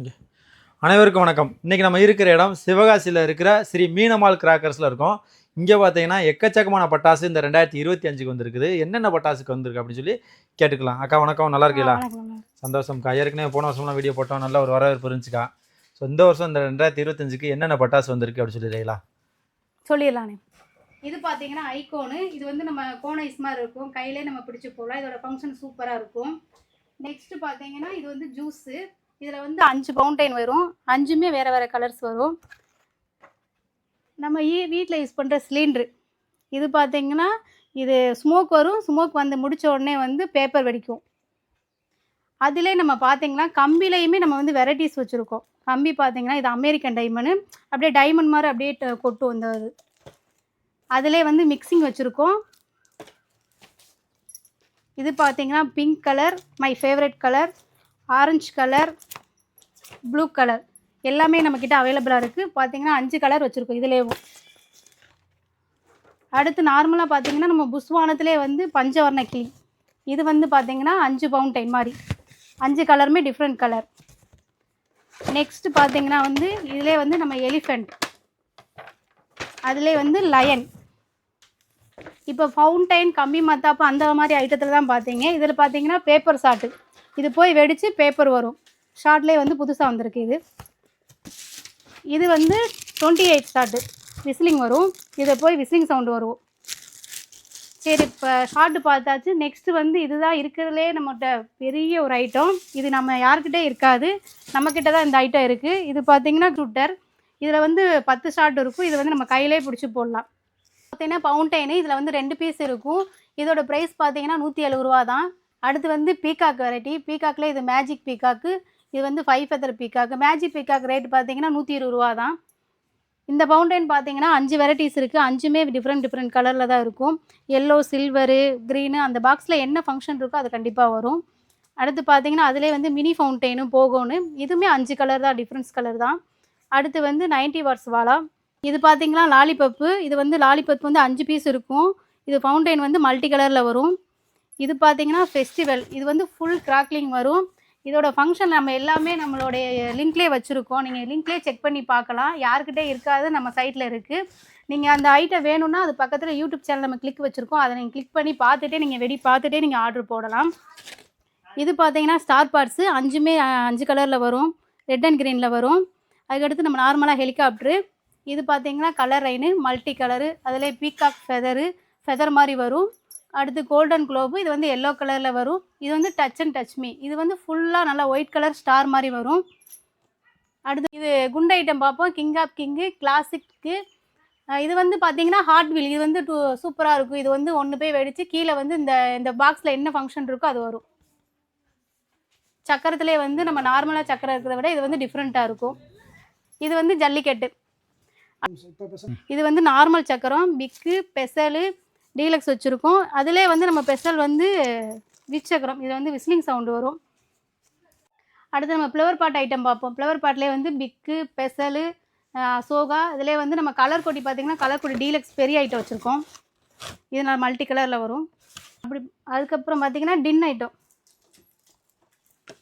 Okay அனைவருக்கும் வணக்கம். இன்றைக்கி நம்ம இருக்கிற இடம் சிவகாசியில் இருக்கிற ஸ்ரீ மீனமால் கிராக்கர்ஸில் இருக்கோம். இங்கே பார்த்தீங்கன்னா எக்கச்சக்கமான பட்டாசு இந்த ரெண்டாயிரத்தி இருபத்தி அஞ்சுக்கு வந்திருக்குது. என்னென்ன பட்டாசுக்கு வந்திருக்கு அப்படின்னு சொல்லி கேட்டுக்கலாம். அக்கா வணக்கம். நல்லா இருக்கீங்களா? சந்தோஷம்க்கா ஏற்கனவே போன வருஷம்லாம் வீடியோ போட்டோம். நல்ல ஒரு வரவேற்பு இருந்துச்சுக்கா. ஸோ இந்த வருஷம் இந்த ரெண்டாயிரத்தி இருபத்தஞ்சுக்கு என்னென்ன பட்டாசு வந்திருக்கு அப்படின்னு சொல்லிடுறீங்களா சொல்லிடலானே இது பார்த்தீங்கன்னா ஐகோனு இது வந்து நம்ம கோன் ஐஸ் மாதிரி இருக்கும். கையிலே நம்ம பிடிச்சி போகலாம் இதோட ஃபங்க்ஷன் சூப்பராக இருக்கும். நெக்ஸ்ட் பார்த்தீங்கன்னா இது வந்து ஜூஸு இதில் வந்து அஞ்சு பவுண்டைன் வரும். அஞ்சுமே வேறு வேறு கலர்ஸ் வரும். நம்ம ஈ வீட்டில் யூஸ் பண்ணுற சிலிண்ட்ரு இது பார்த்தீங்கன்னா இது ஸ்மோக் வரும். ஸ்மோக் வந்து முடித்த உடனே வந்து பேப்பர் வெடிக்கும். அதிலே நம்ம பார்த்திங்கன்னா கம்பிலையுமே நம்ம வந்து வெரைட்டிஸ் வச்சுருக்கோம். கம்பி பார்த்திங்கன்னா இது அமெரிக்கன் டைமண்டு அப்படியே டைமண்ட் மாதிரி அப்படியே கொட்டு கொட்டும் இந்த இது அதிலே வந்து மிக்சிங் வச்சுருக்கோம். இது பார்த்திங்கன்னா pink colour my favourite colour orange colour blue colour. எல்லாமே நம்மக்கிட்ட அவைலபிளாக இருக்குது பார்த்தீங்கன்னா அஞ்சு கலர் வச்சுருக்கோம் இதுலேயும். அடுத்து நார்மலாக பார்த்தீங்கன்னா நம்ம புஷ்வானத்துலேயே வந்து பஞ்சவர்ண கிளி. இது வந்து பார்த்தீங்கன்னா அஞ்சு பவுண்டைன் மாதிரி. அஞ்சு கலருமே டிஃப்ரெண்ட் கலர் நெக்ஸ்ட்டு பார்த்தீங்கன்னா வந்து இதிலே வந்து நம்ம எலிஃபெண்ட் அதிலே வந்து லயன் இப்போ ஃபவுண்டைன் கம்மி மத்தாப்பு அந்த மாதிரி ஐட்டத்தில் தான் பார்த்தீங்க. இதில் பார்த்தீங்கன்னா பேப்பர் ஷாட்டு இது போய் வெடித்து பேப்பர் வரும். ஷார்ட்லேயே வந்து புதுசாக வந்திருக்கு இது. இது வந்து டுவெண்ட்டி எயிட் ஷாட்டு விசிலிங் வரும். இதை போய் விசிலிங் சவுண்டு வரும். சரி இப்போ ஷார்ட்டு பார்த்தாச்சு. நெக்ஸ்ட் வந்து இதுதான் இருக்கிறதுலே நம்மகிட்ட பெரிய ஒரு ஐட்டம் இது நம்ம யார்கிட்டே இருக்காது. நம்மக்கிட்ட தான் இந்த ஐட்டம் இருக்குது இது பார்த்தீங்கன்னா ட்விட்டர் இதில் வந்து பத்து ஷார்ட் இருக்கும். இது வந்து நம்ம கையிலே பிடிச்சி போடலாம். பார்த்தீங்கன்னா பவுண்டைனு இதில் வந்து ரெண்டு பீஸ் இருக்கும். இதோட ப்ரைஸ் பார்த்தீங்கன்னா நூற்றி எழுபது ரூபா தான் அடுத்து வந்து பீகாக் வெரைட்டி பீகாக்கில் இது மேஜிக் பீகாக்கு இது வந்து five feather peacock magic peacock rate பார்த்தீங்கன்னா நூற்றி இருபது ரூபா தான் இந்த பவுண்டைன் பார்த்தீங்கன்னா அஞ்சு வெரைட்டிஸ் இருக்குது அஞ்சுமே டிஃப்ரெண்ட் டிஃப்ரெண்ட் கலரில் தான் இருக்கும். எல்லோ சில்வரு க்ரீனு அந்த பாக்ஸில் என்ன ஃபங்க்ஷன் இருக்கோ அது கண்டிப்பாக வரும். அடுத்து பார்த்தீங்கன்னா அதிலே வந்து மினி ஃபவுண்டைனும் போகோன்னு இதுவுமே அஞ்சு கலர் தான் டிஃப்ரென்ஸ் கலர் தான். அடுத்து வந்து 90 வாட்ஸ் வாலா. இது பார்த்தீங்கன்னா லாலிபப்பு. இது வந்து லாலிபப் வந்து அஞ்சு பீஸ் இருக்கும். இது ஃபவுண்டைன் வந்து மல்டி கலரில் வரும். இது பார்த்தீங்கன்னா ஃபெஸ்டிவல் இது வந்து ஃபுல் கிராக்லிங் வரும். இதோட ஃபங்க்ஷன் நம்ம எல்லாமே நம்மளுடைய லிங்க்லேயே வச்சுருக்கோம். நீங்கள் லிங்க்லேயே செக் பண்ணி பார்க்கலாம். யாருக்கிட்டே இருக்காது நம்ம சைட்டில் இருக்குது நீங்கள் அந்த ஐட்டம் வேணும்னா அது பக்கத்தில் யூடியூப் சேனல் நம்ம கிளிக் வச்சுருக்கோம். அதை நீங்கள் கிளிக் பண்ணி பார்த்துட்டே நீங்கள் வெடி பார்த்துட்டே நீங்கள் ஆர்டர் போடலாம். இது பார்த்தீங்கன்னா ஸ்டார் பார்ட்ஸு அஞ்சுமே அஞ்சு கலரில் வரும். ரெட் அண்ட் க்ரீனில் வரும். அதுக்கடுத்து நம்ம நார்மலாக ஹெலிகாப்டரு இது பார்த்தீங்கன்னா கலர் ரைனு மல்டி கலரு அதில் பீகாக் ஃபெதரு ஃபெதர் மாதிரி வரும். அடுத்து கோல்டன் குளோபு இது வந்து எல்லோ கலரில் வரும். இது வந்து டச் அண்ட் டச் மீ இது வந்து ஃபுல்லாக நல்லா ஒயிட் கலர் ஸ்டார் மாதிரி வரும். அடுத்து இது குண்டு ஐட்டம் பார்ப்போம். கிங் ஆஃப் கிங்கு கிளாசிக்கு இது வந்து பார்த்தீங்கன்னா ஹார்ட் வீல் இது வந்து டூ சூப்பராக இருக்கும். இது வந்து ஒன்று போய் வெடித்து கீழே வந்து இந்த இந்த பாக்ஸில் என்ன ஃபங்க்ஷன் இருக்கோ அது வரும். சக்கரத்திலே வந்து நம்ம நார்மலாக சக்கரம் இருக்கிறத விட இது வந்து டிஃப்ரெண்ட்டாக இருக்கும். இது வந்து ஜல்லிக்கட்டு. இது வந்து நார்மல் சக்கரம் பிக்கு பெசலு டீலக்ஸ் வச்சுருக்கோம். அதிலே வந்து நம்ம பெசல் வந்து விச் சக்கரம் இது வந்து விஸ்லிங் சவுண்டு வரும். அடுத்து நம்ம ஃப்ளவர் பாட் ஐட்டம் பார்ப்போம். ஃப்ளவர் பாட்லேயே வந்து பிக்கு பெசலு சோகா இதிலே வந்து நம்ம கலர் கொடி பார்த்திங்கன்னா கலர் கொடி டீலக்ஸ் பெரிய ஐட்டம் வச்சுருக்கோம். இதனால் மல்டி கலரில் வரும். அப்படி அதுக்கப்புறம் பார்த்திங்கன்னா டின் ஐட்டம்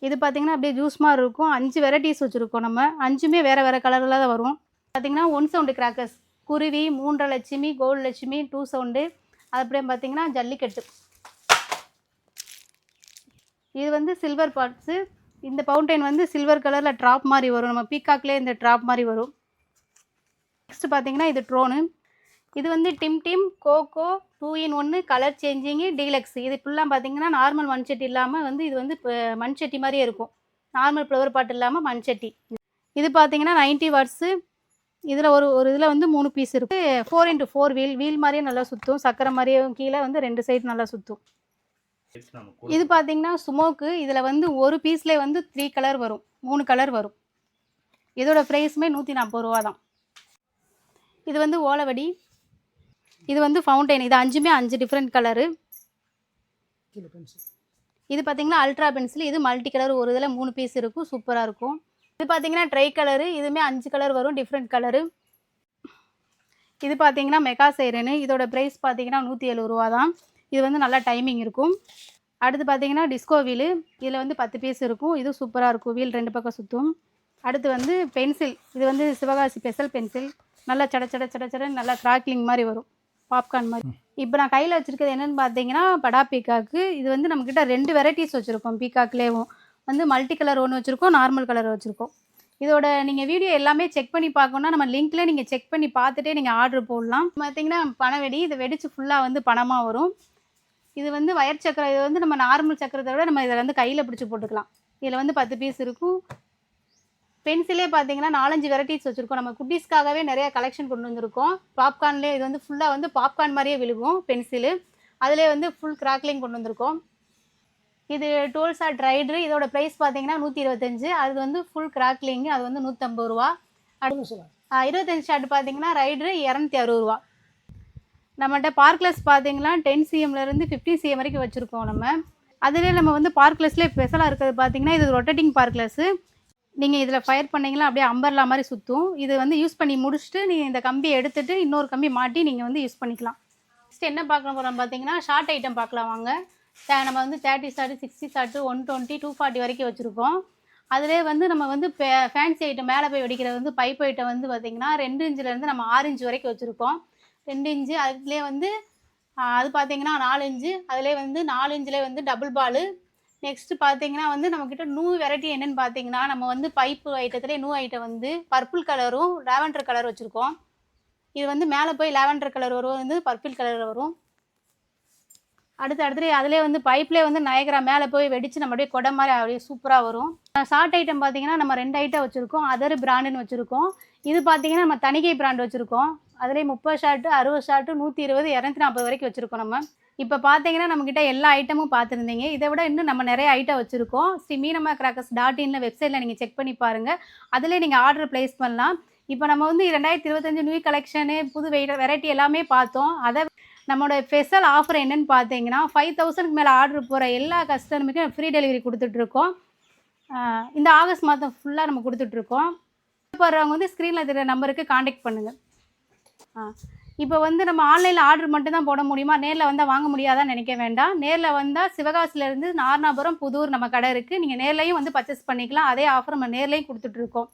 இது பார்த்திங்கன்னா அப்படியே ஜூஸ் மாதிரி இருக்கும். அஞ்சு வெரைட்டிஸ் வச்சுருக்கோம் நம்ம. அஞ்சுமே வேறு வேறு கலரில் தான் வரும். பார்த்திங்கன்னா ஒன் சவுண்டு கிராக்கர்ஸ் குருவி மூன்றரை Lakshmi gold Lakshmi two sound அது அப்படியே பார்த்திங்கன்னா ஜல்லிக்கட்டு. இது வந்து சில்வர் பார்ட்ஸு இந்த பவுண்டைன் வந்து சில்வர் கலரில் ட்ராப் மாதிரி வரும். நம்ம பீகாக்லேயே இந்த ட்ராப் மாதிரி வரும். நெக்ஸ்ட் பார்த்தீங்கன்னா இது ட்ரோனு இது வந்து dim dim coco two in ஒன்று கலர் சேஞ்சிங்கு டீலக்ஸ் இது ஃபுல்லாக பார்த்தீங்கன்னா நார்மல் மண்சட்டி இல்லாமல் வந்து இது வந்து இப்போ மண்சட்டி மாதிரியே இருக்கும். நார்மல் ஃப்ளவர் பாட் இல்லாமல் மண்சட்டி. இது பார்த்தீங்கன்னா 90 வாட்ஸு இதில் ஒரு ஒரு இதில் வந்து மூணு பீஸ் இருக்குது four into four wheel wheel மாதிரியே நல்லா சுற்றும் சக்கரை மாதிரியே கீழே வந்து ரெண்டு சைடு நல்லா சுற்றும் இது பார்த்தீங்கன்னா சுமோக்கு இதில் வந்து ஒரு பீஸ்லேயே வந்து த்ரீ கலர் வரும். மூணு கலர் வரும். இதோட ப்ரைஸுமே நூற்றி நாற்பது ரூபா தான். இது வந்து ஓலவடி. இது வந்து ஃபவுண்டைன் இது அஞ்சுமே அஞ்சு டிஃப்ரெண்ட் கலரு இது பார்த்தீங்கன்னா அல்ட்ரா பென்சில் இது மல்டி கலர் ஒரு இதில் மூணு பீஸ் இருக்கும். சூப்பராக இருக்கும். இது பார்த்தீங்கன்னா ட்ரை கலரு இதுவுமே அஞ்சு கலர் வரும் டிஃப்ரெண்ட் கலரு. இது பார்த்தீங்கன்னா மெகா சைரனு. இதோட ப்ரைஸ் பார்த்தீங்கன்னா நூற்றி எழுபது ரூபா தான். இது வந்து நல்லா டைமிங் இருக்கும். அடுத்து பார்த்தீங்கன்னா டிஸ்கோ வீலு இதில் வந்து பத்து பீஸ் இருக்கும். இது சூப்பராக இருக்கும். வீல் ரெண்டு பக்கம் சுற்றும் அடுத்து வந்து பென்சில் இது வந்து சிவகாசி ஸ்பெஷல் பென்சில் நல்லா சட சட சட சடன்னு நல்லா கிராக்லிங் மாதிரி வரும். பாப்கார்ன் மாதிரி. இப்போ நான் கையில் வச்சுருக்கிறது என்னென்னு பார்த்தீங்கன்னா படா பீக்காக்கு இது வந்து நம்மக்கிட்ட ரெண்டு வெரைட்டிஸ் வச்சுருக்கோம் பீக்காக்லேயும் வந்து மல்டி கலர் ஒன்று வச்சுருக்கோம் நார்மல் கலர் வச்சுருக்கோம். இதோட நீங்கள் வீடியோ எல்லாமே செக் பண்ணி பார்க்கணுன்னா நம்ம லிங்க்ல நீங்கள் செக் பண்ணி பார்த்துட்டே நீங்கள் ஆர்டர் போடலாம். பார்த்தீங்கன்னா பனை வெடி இது வெடிச்சு ஃபுல்லாக வந்து பணமாக வரும். இது வந்து வயர் சக்கரம் இது வந்து நம்ம நார்மல் சக்கரத்தை விட நம்ம இதில் வந்து கையில் பிடிச்சி போட்டுக்கலாம். இதில் வந்து பத்து பீஸ் இருக்கும். பென்சிலே பார்த்தீங்கன்னா நாலஞ்சு வெரைட்டிஸ் வச்சுருக்கோம். நம்ம குட்டீஸ்க்காகவே நிறைய கலெக்ஷன் கொண்டு வந்திருக்கோம். பாப்கார்ன்லேயே இது வந்து ஃபுல்லாக வந்து பாப்கார்ன் மாதிரியே விழுகும் பென்சிலு அதிலே வந்து ஃபுல் கிராக்லிங் கொண்டு வந்திருக்கோம். இது டோல் ஷாட் ரைடரு இதோட ப்ரைஸ் பார்த்தீங்கன்னா நூற்றி இருபத்தஞ்சு. அது வந்து ஃபுல் கிராக்லிங் அது வந்து நூற்றம்பது ரூபா. இருபத்தஞ்சு ஷாட் பார்த்தீங்கன்னா ரைடரு இரநூத்தி அறுபது ரூபா. நம்மகிட்ட பார்க்லெஸ் பார்த்தீங்கன்னா டென் சிஎம்லேருந்து ஃபிஃப்டி சிஎம் வரைக்கும் வச்சுருக்கோம் நம்ம. அதிலே நம்ம வந்து பார்க்லெஸ்லேயே ஸ்பெஷலாக இருக்கிறது பார்த்தீங்கன்னா இது ரொட்டேட்டிங் பார்க்லெஸ்ஸு நீங்கள் இதில் ஃபயர் பண்ணீங்கன்னா அப்படியே அம்பர்லா மாதிரி சுற்றும் இது வந்து யூஸ் பண்ணி முடிச்சுட்டு நீங்கள் இந்த கம்பியை எடுத்துட்டு இன்னொரு கம்பி மாட்டி நீங்கள் வந்து யூஸ் பண்ணிக்கலாம். நெக்ஸ்ட் என்ன பார்க்க போகிறோம் பார்த்தீங்கன்னா ஷார்ட் ஐட்டம் பார்க்கலாம் வாங்க. நம்ம வந்து thirty shot sixty shot one twenty to forty வரைக்கும் வச்சுருக்கோம். அதிலே வந்து நம்ம வந்து ஃபேன்சி ஐட்டம் மேலே போய் வெடிக்கிறது வந்து பைப் ஐட்டம் வந்து பார்த்திங்கன்னா ரெண்டு இன்ச்சிலேருந்து நம்ம ஆறு வரைக்கும் வச்சுருக்கோம். ரெண்டு இன்ச்சு அதுலேயே வந்து அது பார்த்தீங்கன்னா நாலு இன்ச்சு அதிலே வந்து நாலு இன்ச்சிலே வந்து டபுள் பாலு நெக்ஸ்ட்டு பார்த்தீங்கன்னா வந்து நம்மக்கிட்ட நூ வெரைட்டி என்னென்னு பார்த்தீங்கன்னா நம்ம வந்து பைப்பு ஐட்டத்திலே நூ ஐட்டம் வந்து பர்பிள் கலரும் லாவெண்டர் கலர் வச்சுருக்கோம். இது வந்து மேலே போய் லாவெண்டர் கலர் வரும் வந்து பர்பிள் கலர் வரும். அடுத்து அடுத்து அதிலே வந்து பைப்லேயே வந்து நயகரா மேலே போய் வெடிச்சு நம்ம அப்படியே கொடை மாதிரி அப்படியே சூப்பராக வரும். ஷார்ட் ஐட்டம் பார்த்தீங்கன்னா நம்ம ரெண்டு ஐட்டம் வச்சுருக்கோம். அதர் பிராண்டுன்னு வச்சுருக்கோம். இது பார்த்தீங்கன்னா நம்ம தணிகை பிராண்ட் வச்சுருக்கோம். அதுலேயே முப்பது ஷார்ட்டு அறுபது ஷார்ட்டு நூற்றி இருபது இரநூத்தி நாற்பது வரைக்கும் வச்சுருக்கோம் நம்ம. இப்போ பார்த்தீங்கன்னா நம்மக்கிட்ட எல்லா ஐட்டமும் பார்த்துருந்தீங்க இதை விட இன்னும் நம்ம நிறைய ஐட்டம் வச்சுருக்கோம். ஸ்ரீ மீனம்மா கிராக்கர்ஸ் டாட் இன்ல வெப்சைட்டில் நீங்கள் செக் பண்ணி பாருங்கள் அதிலே நீங்கள் ஆர்டர் ப்ளேஸ் பண்ணலாம். இப்போ நம்ம வந்து ரெண்டாயிரத்தி இருபத்தஞ்சு நியூ கலெக்ஷனு புது வெரைட்டி எல்லாமே பார்த்தோம். அதை நம்மளோட ஸ்பெஷல் ஆஃபர் என்னன்னு பார்த்தீங்கன்னா ஃபைவ் தௌசண்ட்க்கு மேலே ஆர்டர் போகிற எல்லா கஸ்டமருக்கும் ஃப்ரீ டெலிவரி கொடுத்துட்ருக்கோம். இந்த ஆகஸ்ட் மாதம் ஃபுல்லாக நம்ம கொடுத்துட்ருக்கோம். போடுறவங்க வந்து ஸ்க்ரீனில் தெரிகிற நம்பருக்கு காண்டாக்ட் பண்ணுங்கள் ஆ இப்போ வந்து நம்ம ஆன்லைனில் ஆர்டர் மட்டும் தான் போட முடியுமா? நேரில் வந்தால் வாங்க முடியாதான்னு நினைக்க வேண்டாம். நேரில் வந்தால் சிவகாசிலேருந்து நார்னாபுரம் புதூர் நம்ம கடை இருக்குது நீங்கள் நேர்லையும் வந்து பர்ச்சேஸ் பண்ணிக்கலாம். அதே ஆஃபர் நம்ம நேர்லையும் கொடுத்துட்ருக்கோம்.